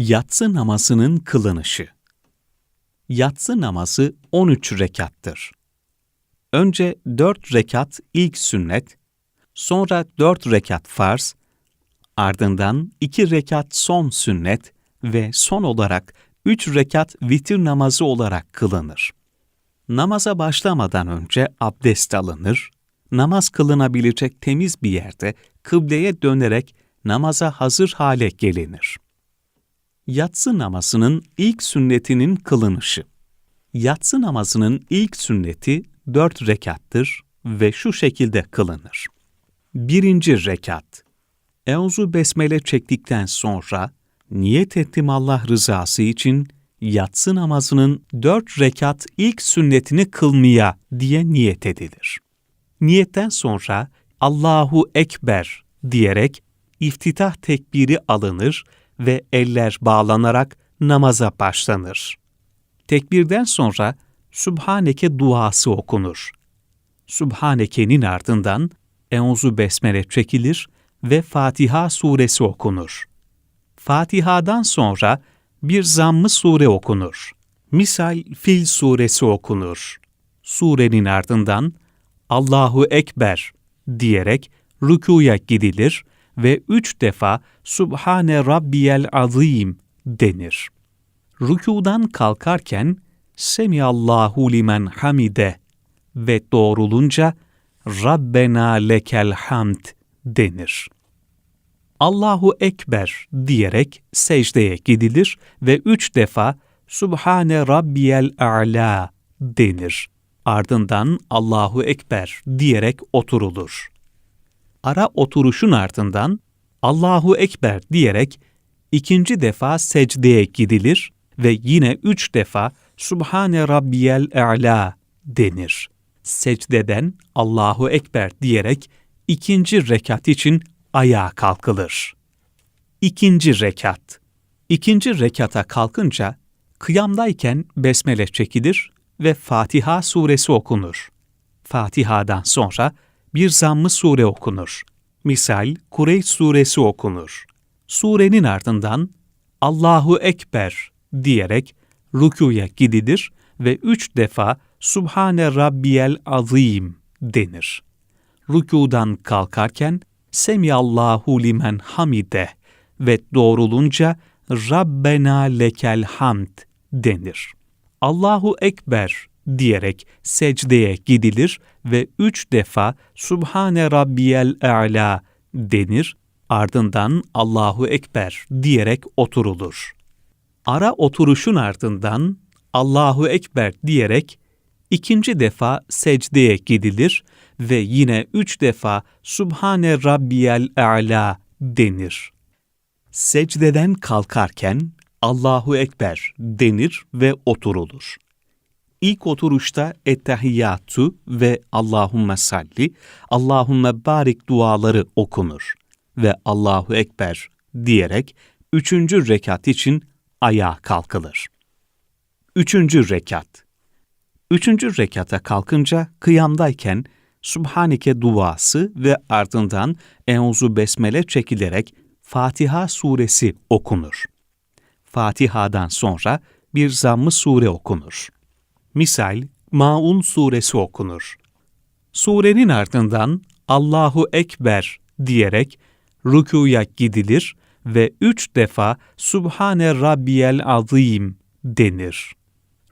Yatsı namazının kılınışı. Yatsı namazı 13 rekattır. Önce 4 rekat ilk sünnet, sonra 4 rekat farz, ardından 2 rekat son sünnet ve son olarak 3 rekat vitir namazı olarak kılınır. Namaza başlamadan önce abdest alınır, namaz kılınabilecek temiz bir yerde kıbleye dönerek namaza hazır hale gelinir. Yatsı namazının ilk sünnetinin kılınışı. Yatsı namazının ilk sünneti dört rekattır ve şu şekilde kılınır. Birinci rekat. Euzu besmele çektikten sonra niyet ettim Allah rızası için yatsı namazının dört rekat ilk sünnetini kılmaya diye niyet edilir. Niyetten sonra Allahu Ekber diyerek iftitah tekbiri alınır ve eller bağlanarak namaza başlanır. Tekbirden sonra Sübhaneke duası okunur. Sübhaneke'nin ardından Euzu Besmele çekilir ve Fatiha suresi okunur. Fatiha'dan sonra bir zammı sure okunur. Misal Fil suresi okunur. Surenin ardından Allahu Ekber diyerek rükuya gidilir ve üç defa Subhane Rabbiyel Azim denir. Rükudan kalkarken Semiyallahu limen hamide ve doğrulunca Rabbena lekel hamd denir. Allahu Ekber diyerek secdeye gidilir ve üç defa Subhane Rabbiyel A'la denir. Ardından Allahu Ekber diyerek oturulur. Ara oturuşun ardından Allahu Ekber diyerek ikinci defa secdeye gidilir ve yine üç defa Subhane Rabbiyel A'la denir. Secdeden Allahu Ekber diyerek ikinci rekat için ayağa kalkılır. İkinci rekat. İkinci rekata kalkınca kıyamdayken besmele çekilir ve Fatiha suresi okunur. Fatiha'dan sonra bir zammı sure okunur. Misal Kureyş suresi okunur. Surenin ardından Allahu Ekber diyerek rükuya gidilir ve üç defa Subhane Rabbiyel Azim denir. Rükudan kalkarken Semiyallahu limen hamide ve doğrulunca Rabbena lekel hamd denir. Allahu Ekber diyerek secdeye gidilir ve üç defa Subhane Rabbiyel A'la denir, ardından Allahu Ekber diyerek oturulur. Ara oturuşun ardından Allahu Ekber diyerek ikinci defa secdeye gidilir ve yine üç defa Subhane Rabbiyel A'la denir. Secdeden kalkarken Allahu Ekber denir ve oturulur. İlk oturuşta ettehiyyatu ve Allahümme salli, Allahümme barik duaları okunur ve Allahu Ekber diyerek üçüncü rekat için ayağa kalkılır. Üçüncü rekat Üçüncü rekata kalkınca kıyamdayken Subhaneke duası ve ardından Euzu Besmele çekilerek Fatiha suresi okunur. Fatiha'dan sonra bir zammı sure okunur. Misal, Maun suresi okunur. Surenin ardından Allahu Ekber diyerek rükuya gidilir ve üç defa Subhane Rabbiyel Azim denir.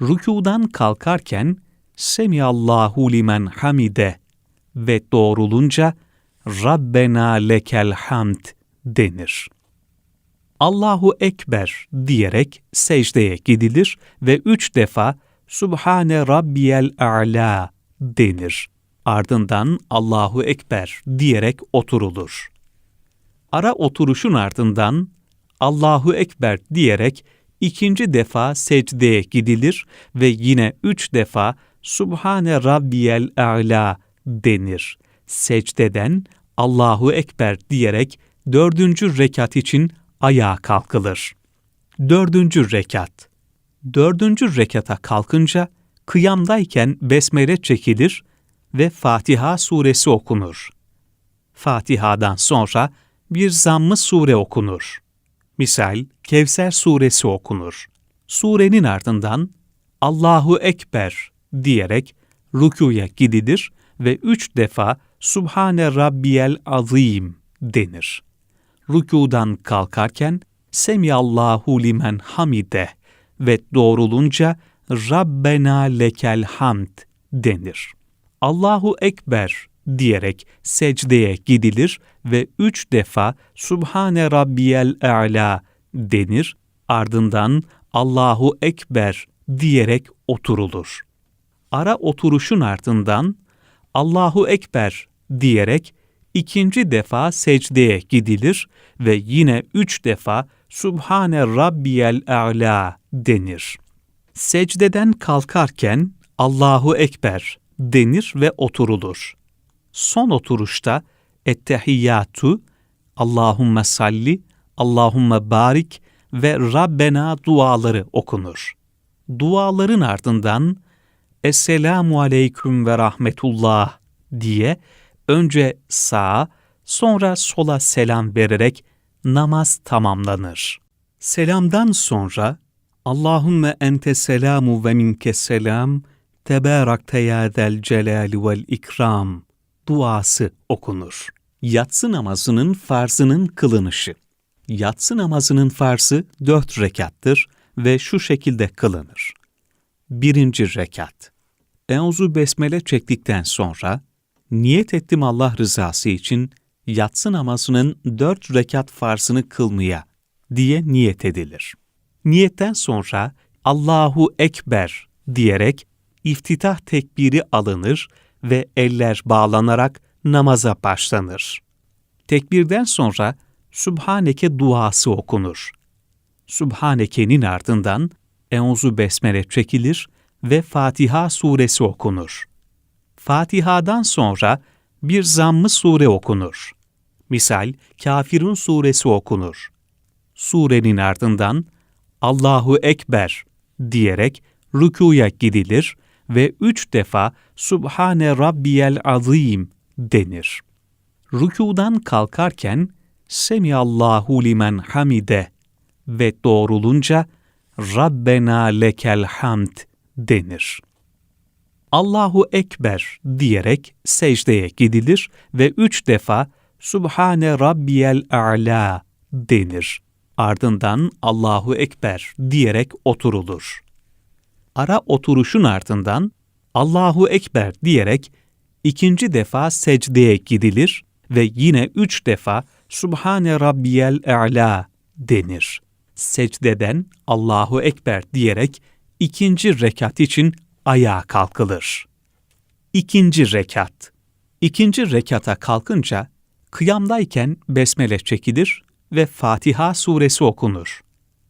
Rükudan kalkarken Semiyallahu limen hamide ve doğrulunca Rabbena lekel hamd denir. Allahu Ekber diyerek secdeye gidilir ve üç defa Subhane Rabbiyel A'la denir. Ardından Allahu Ekber diyerek oturulur. Ara oturuşun ardından Allahu Ekber diyerek ikinci defa secdeye gidilir ve yine üç defa Subhane Rabbiyel A'la denir. Secdeden Allahu Ekber diyerek dördüncü rekat için ayağa kalkılır. Dördüncü rekat Dördüncü rekata kalkınca kıyamdayken besmele çekilir ve Fatiha suresi okunur. Fatiha'dan sonra bir zammı sure okunur. Misal Kevser suresi okunur. Surenin ardından Allahu Ekber diyerek rükuya gidilir ve üç defa Subhane Rabbiyel Azim denir. Rükudan kalkarken Semiyallahu limen hamide ve doğrulunca Rabbena lekel hamd denir. Allahu Ekber diyerek secdeye gidilir ve üç defa Subhane Rabbiyel E'la denir. Ardından Allahu Ekber diyerek oturulur. Ara oturuşun ardından Allahu Ekber diyerek ikinci defa secdeye gidilir ve yine üç defa Subhane Rabbiyel A'la denir. Secdeden kalkarken Allahu Ekber denir ve oturulur. Son oturuşta Ettehiyyatu, Allahümme salli, Allahümme barik ve Rabbena duaları okunur. Duaların ardından Esselamu aleyküm ve rahmetullah diye önce sağa sonra sola selam vererek namaz tamamlanır. Selamdan sonra Allahümme ente selamu ve minke selam tebarakte ya zel celali vel ikram duası okunur. Yatsı namazının farzının kılınışı. Yatsı namazının farzı dört rekattır ve şu şekilde kılınır. Birinci rekat. Euzu besmele çektikten sonra, niyet ettim Allah rızası için yatsı namazının dört rekat farzını kılmaya diye niyet edilir. Niyetten sonra Allahu Ekber diyerek iftitah tekbiri alınır ve eller bağlanarak namaza başlanır. Tekbirden sonra Subhaneke duası okunur. Subhaneke'nin ardından Euzu Besmele çekilir ve Fatiha suresi okunur. Fatiha'dan sonra bir zammı sure okunur. Misal Kafirun suresi okunur. Surenin ardından Allahu Ekber diyerek rükuya gidilir ve üç defa Subhane Rabbiyel Azim denir. Rükudan kalkarken Semiyallahu limen hamide ve doğrulunca Rabbena lekel hamd denir. Allahu Ekber diyerek secdeye gidilir ve üç defa Subhane Rabbiyel A'la denir. Ardından Allahu Ekber diyerek oturulur. Ara oturuşun ardından Allahu Ekber diyerek ikinci defa secdeye gidilir ve yine üç defa Subhane Rabbiyel E'la denir. Secdeden Allahu Ekber diyerek ikinci rekat için ayağa kalkılır. İkinci rekat. İkinci rekata kalkınca kıyamdayken besmele çekilir ve Fatiha suresi okunur.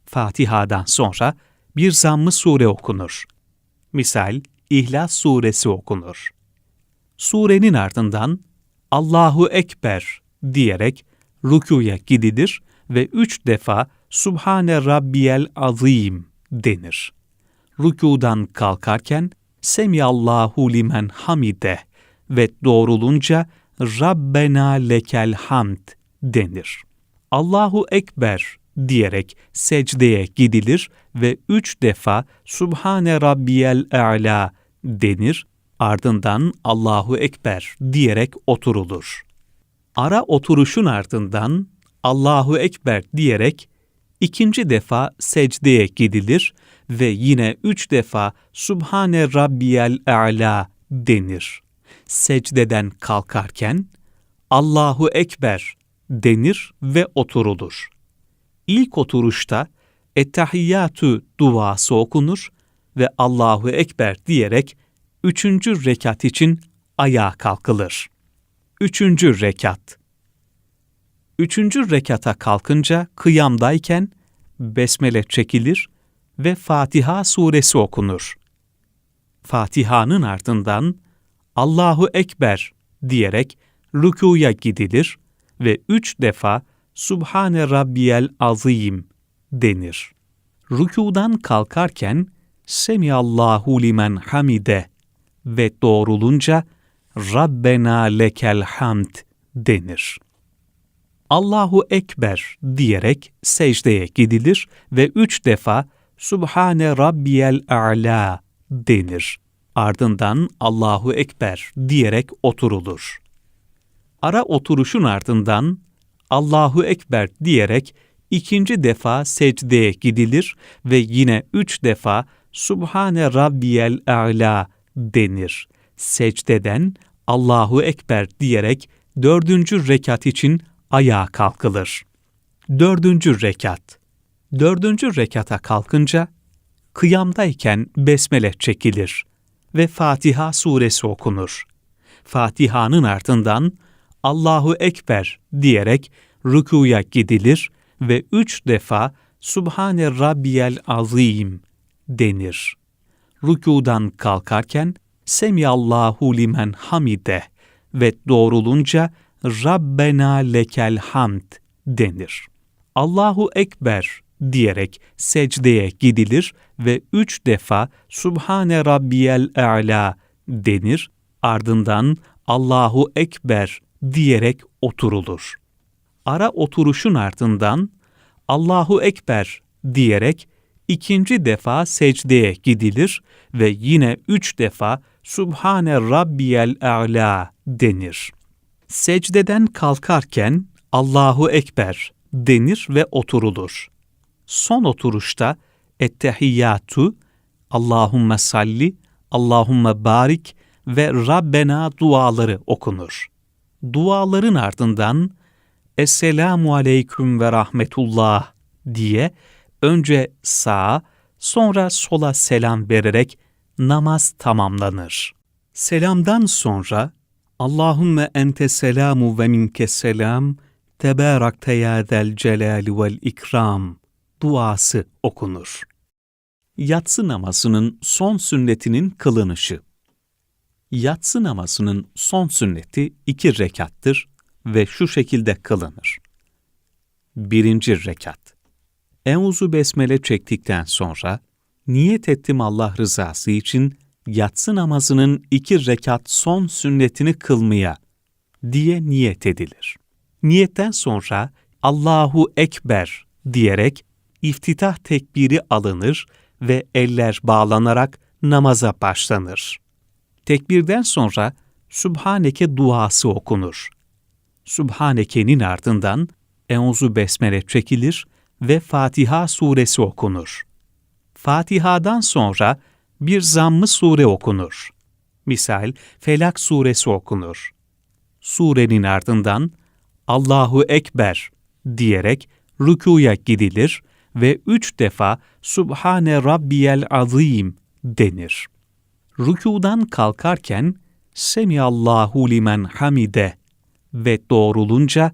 Fatiha'dan sonra bir zammı sure okunur. Misal İhlas suresi okunur. Surenin ardından Allahu Ekber diyerek rükuya gidilir ve üç defa Subhane Rabbiyel Azim denir. Rükudan kalkarken Semiyallahu limen hamide ve doğrulunca Rabbena lekel hamd denir. Allahu Ekber diyerek secdeye gidilir ve üç defa Subhane Rabbiyel E'la denir, ardından Allahu Ekber diyerek oturulur. Ara oturuşun ardından Allahu Ekber diyerek ikinci defa secdeye gidilir ve yine üç defa Subhane Rabbiyel E'la denir. Secdeden kalkarken Allahu Ekber denir ve oturulur. İlk oturuşta Ettehiyyatü duası okunur ve Allahu Ekber diyerek üçüncü rekat için ayağa kalkılır. Üçüncü rekat Üçüncü rekata kalkınca kıyamdayken besmele çekilir ve Fatiha suresi okunur. Fatiha'nın ardından Allahu Ekber diyerek rükuya gidilir ve üç defa Subhane Rabbiyel Azim denir. Rükudan kalkarken Semiyallahu limen hamide ve doğrulunca Rabbena lekel hamd denir. Allahu Ekber diyerek secdeye gidilir ve üç defa Subhane Rabbiyel A'la denir. Ardından Allahu Ekber diyerek oturulur. Ara oturuşun ardından Allahu Ekber diyerek ikinci defa secdeye gidilir ve yine üç defa Subhane Rabbiyel A'la denir. Secdeden Allahu Ekber diyerek dördüncü rekat için ayağa kalkılır. Dördüncü rekat. Dördüncü rekata kalkınca, kıyamdayken besmele çekilir ve Fatiha suresi okunur. Fatiha'nın ardından Allahu Ekber diyerek rükuya gidilir ve üç defa Subhane Rabbiyel Azim denir. Rükudan kalkarken Semiyallahu limen hamide ve doğrulunca Rabbena lekel hamd denir. Allahu Ekber diyerek secdeye gidilir ve üç defa Subhane Rabbiyel A'la denir. Ardından Allahu Ekber diyerek oturulur. Ara oturuşun ardından Allahu Ekber diyerek ikinci defa secdeye gidilir ve yine üç defa Subhane Rabbiyel A'la denir. Secdeden kalkarken Allahu Ekber denir ve oturulur. Son oturuşta Ettehiyyatu, Allahümme salli, Allahümme barik ve Rabbena duaları okunur. Duaların ardından Esselamu aleyküm ve rahmetullah diye önce sağa sonra sola selam vererek namaz tamamlanır. Selamdan sonra Allahümme ente selamu ve minke selam, tebarakte ya del celali vel ikram duası okunur. Yatsı namazının son sünnetinin kılınışı. Yatsı namazının son sünneti iki rekattır ve şu şekilde kılınır. Birinci rekat. Euzu besmele çektikten sonra, niyet ettim Allah rızası için yatsı namazının iki rekat son sünnetini kılmaya diye niyet edilir. Niyetten sonra Allahu Ekber diyerek iftitah tekbiri alınır ve eller bağlanarak namaza başlanır. Tekbirden sonra Sübhaneke duası okunur. Sübhaneke'nin ardından Euzu Besmele çekilir ve Fatiha suresi okunur. Fatiha'dan sonra bir zammı sure okunur. Misal Felak suresi okunur. Surenin ardından Allahu Ekber diyerek rükuya gidilir ve üç defa Subhane Rabbiyel Azim denir. Rükudan kalkarken Semiyallahu limen hamide ve doğrulunca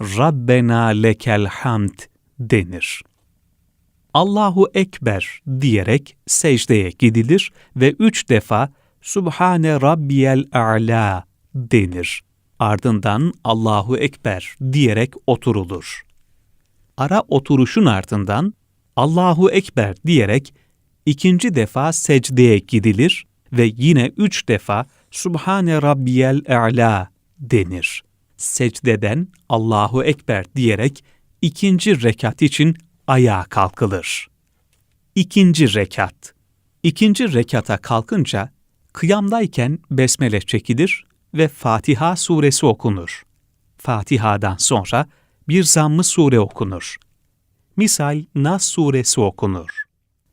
Rabbena lekel hamd denir. Allahu Ekber diyerek secdeye gidilir ve üç defa Subhane Rabbiyel A'la denir. Ardından Allahu Ekber diyerek oturulur. Ara oturuşun ardından Allahu Ekber diyerek ikinci defa secdeye gidilir ve yine üç defa Subhane Rabbiyel A'la denir. Secdeden Allahu Ekber diyerek ikinci rekat için ayağa kalkılır. İkinci rekat. İkinci rekata kalkınca kıyamdayken besmele çekilir ve Fatiha suresi okunur. Fatiha'dan sonra bir zammı sure okunur. Misal Nas suresi okunur.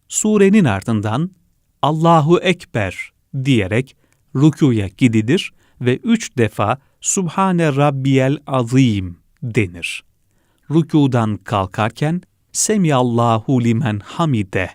Surenin ardından Allahu Ekber diyerek rükuya gidilir ve üç defa Subhane Rabbiyel Azim denir. Rükudan kalkarken Semiyallahu limen hamide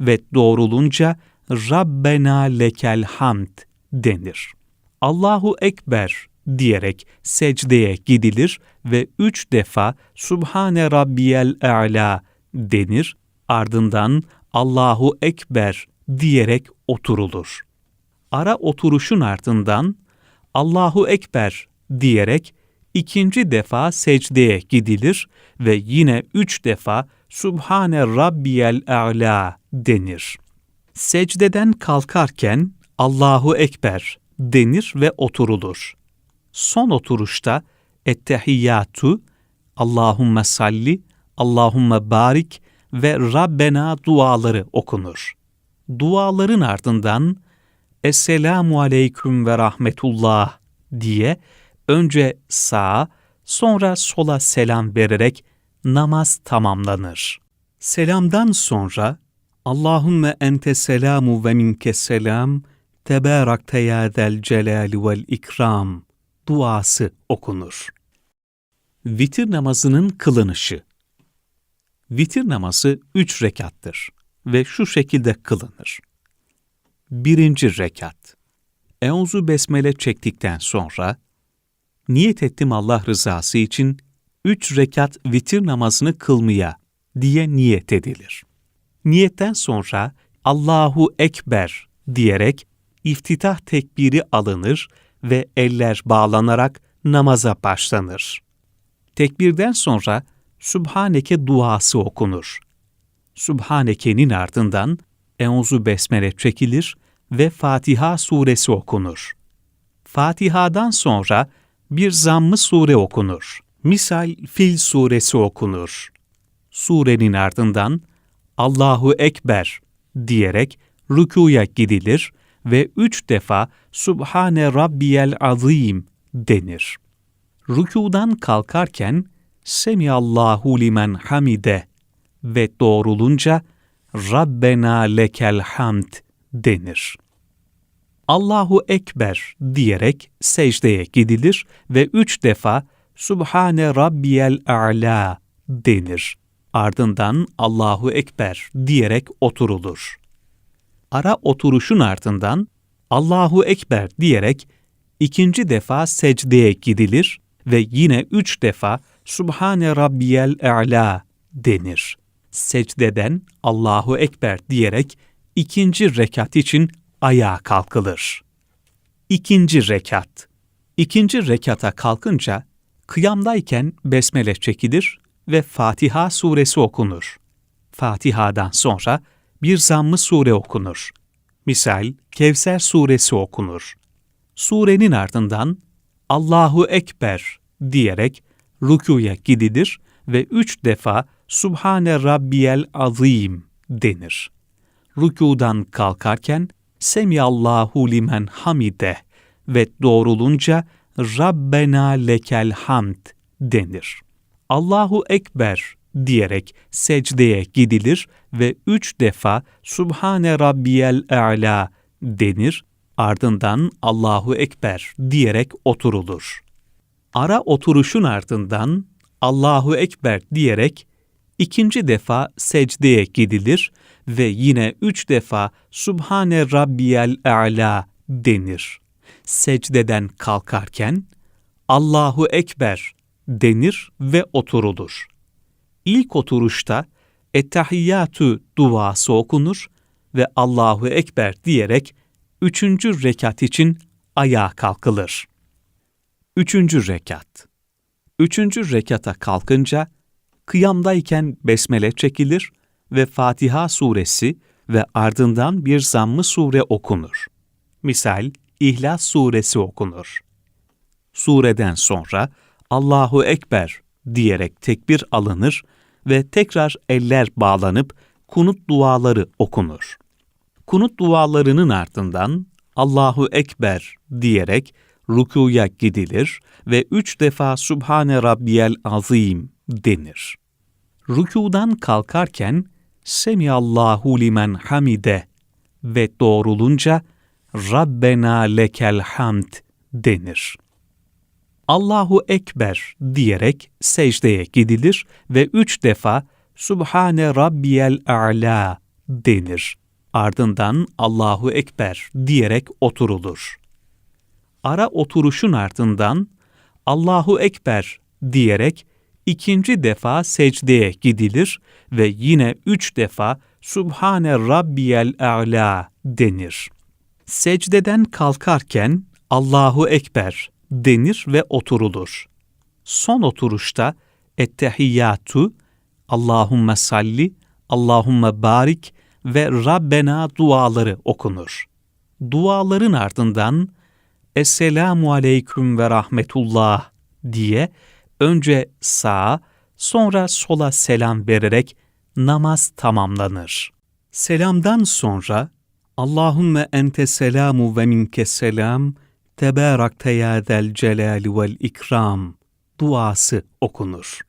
ve doğrulunca Rabbena lekel hamd denir. Allahu Ekber diyerek secdeye gidilir ve üç defa Subhane Rabbiyel A'la denir, ardından Allahu Ekber diyerek oturulur. Ara oturuşun ardından Allahu Ekber diyerek ikinci defa secdeye gidilir ve yine üç defa Subhane Rabbiyel A'la denir. Secdeden kalkarken Allahu Ekber denir ve oturulur. Son oturuşta Ettehiyyatu, Allahümme salli, Allahümme barik ve Rabbena duaları okunur. Duaların ardından Esselamu aleyküm ve rahmetullah diye önce sağa sonra sola selam vererek namaz tamamlanır. Selamdan sonra Allahümme ente selamu ve minke selam tebarakte ya zel celali vel ikram duası okunur. Vitir namazının kılınışı Vitir namazı üç rekattır ve şu şekilde kılınır. Birinci rekat. Euzu besmele çektikten sonra, niyet ettim Allah rızası için üç rekat vitir namazını kılmaya diye niyet edilir. Niyetten sonra Allahu Ekber diyerek iftitah tekbiri alınır ve eller bağlanarak namaza başlanır. Tekbirden sonra Sübhaneke duası okunur. Sübhaneke'nin ardından Euzu Besmele çekilir ve Fatiha suresi okunur. Fatiha'dan sonra bir zammı sure okunur. Misal Fil suresi okunur. Surenin ardından Allahu Ekber diyerek rükuya gidilir ve üç defa Subhane Rabbiyel Azim denir. Rükudan kalkarken Semiyallahu limen hamide ve doğrulunca Rabbena lekel hamd denir. Allahu Ekber diyerek secdeye gidilir ve üç defa Subhane Rabbiyel A'la denir. Ardından Allahu Ekber diyerek oturulur. Ara oturuşun ardından Allahu Ekber diyerek ikinci defa secdeye gidilir ve yine üç defa Subhane Rabbiyel A'la denir. Secdeden Allahu Ekber diyerek ikinci rekat için ayağa kalkılır. İkinci rekat. İkinci rekata kalkınca kıyamdayken besmele çekilir ve Fatiha suresi okunur. Fatiha'dan sonra bir zammı sure okunur. Misal Kevser suresi okunur. Surenin ardından Allahu Ekber diyerek rükuya gidilir ve üç defa Subhane Rabbiyel Azim denir. Rükudan kalkarken Semiyallahu limen hamide ve doğrulunca Rabbena lekel hamd denir. Allahu Ekber diyerek secdeye gidilir ve üç defa Subhane Rabbiyel A'la denir, ardından Allahu Ekber diyerek oturulur. Ara oturuşun ardından Allahu Ekber diyerek ikinci defa secdeye gidilir ve yine üç defa Subhane Rabbiyel A'la denir. Secdeden kalkarken Allahu Ekber denir ve oturulur. İlk oturuşta Ettehiyyatü duası okunur ve Allahu Ekber diyerek üçüncü rekat için ayağa kalkılır. Üçüncü rekat Üçüncü rekata kalkınca kıyamdayken besmele çekilir ve Fatiha suresi ve ardından bir zammı sure okunur. Misal İhlas suresi okunur. Sureden sonra Allahu Ekber diyerek tekbir alınır ve tekrar eller bağlanıp kunut duaları okunur. Kunut dualarının ardından Allahu Ekber diyerek rukuya gidilir ve üç defa Subhane Rabbiyel Azim denir. Rükudan kalkarken Semiyallahu limen hamide ve doğrulunca Rabbena lekel hamd denir. Allahu Ekber diyerek secdeye gidilir ve üç defa Subhane Rabbiyel A'la denir. Ardından Allahu Ekber diyerek oturulur. Ara oturuşun ardından Allahu Ekber diyerek ikinci defa secdeye gidilir ve yine üç defa Subhane Rabbiyel A'la denir. Secdeden kalkarken Allahu Ekber denir ve oturulur. Son oturuşta Ettehiyyatu, Allahümme salli, Allahümme barik ve Rabbena duaları okunur. Duaların ardından Esselamu aleyküm ve rahmetullah diye önce sağa Sonra sola selam vererek namaz tamamlanır. Selamdan sonra Allahümme ente selamu ve minke selam tebarakte ya zel celali vel ikram duası okunur.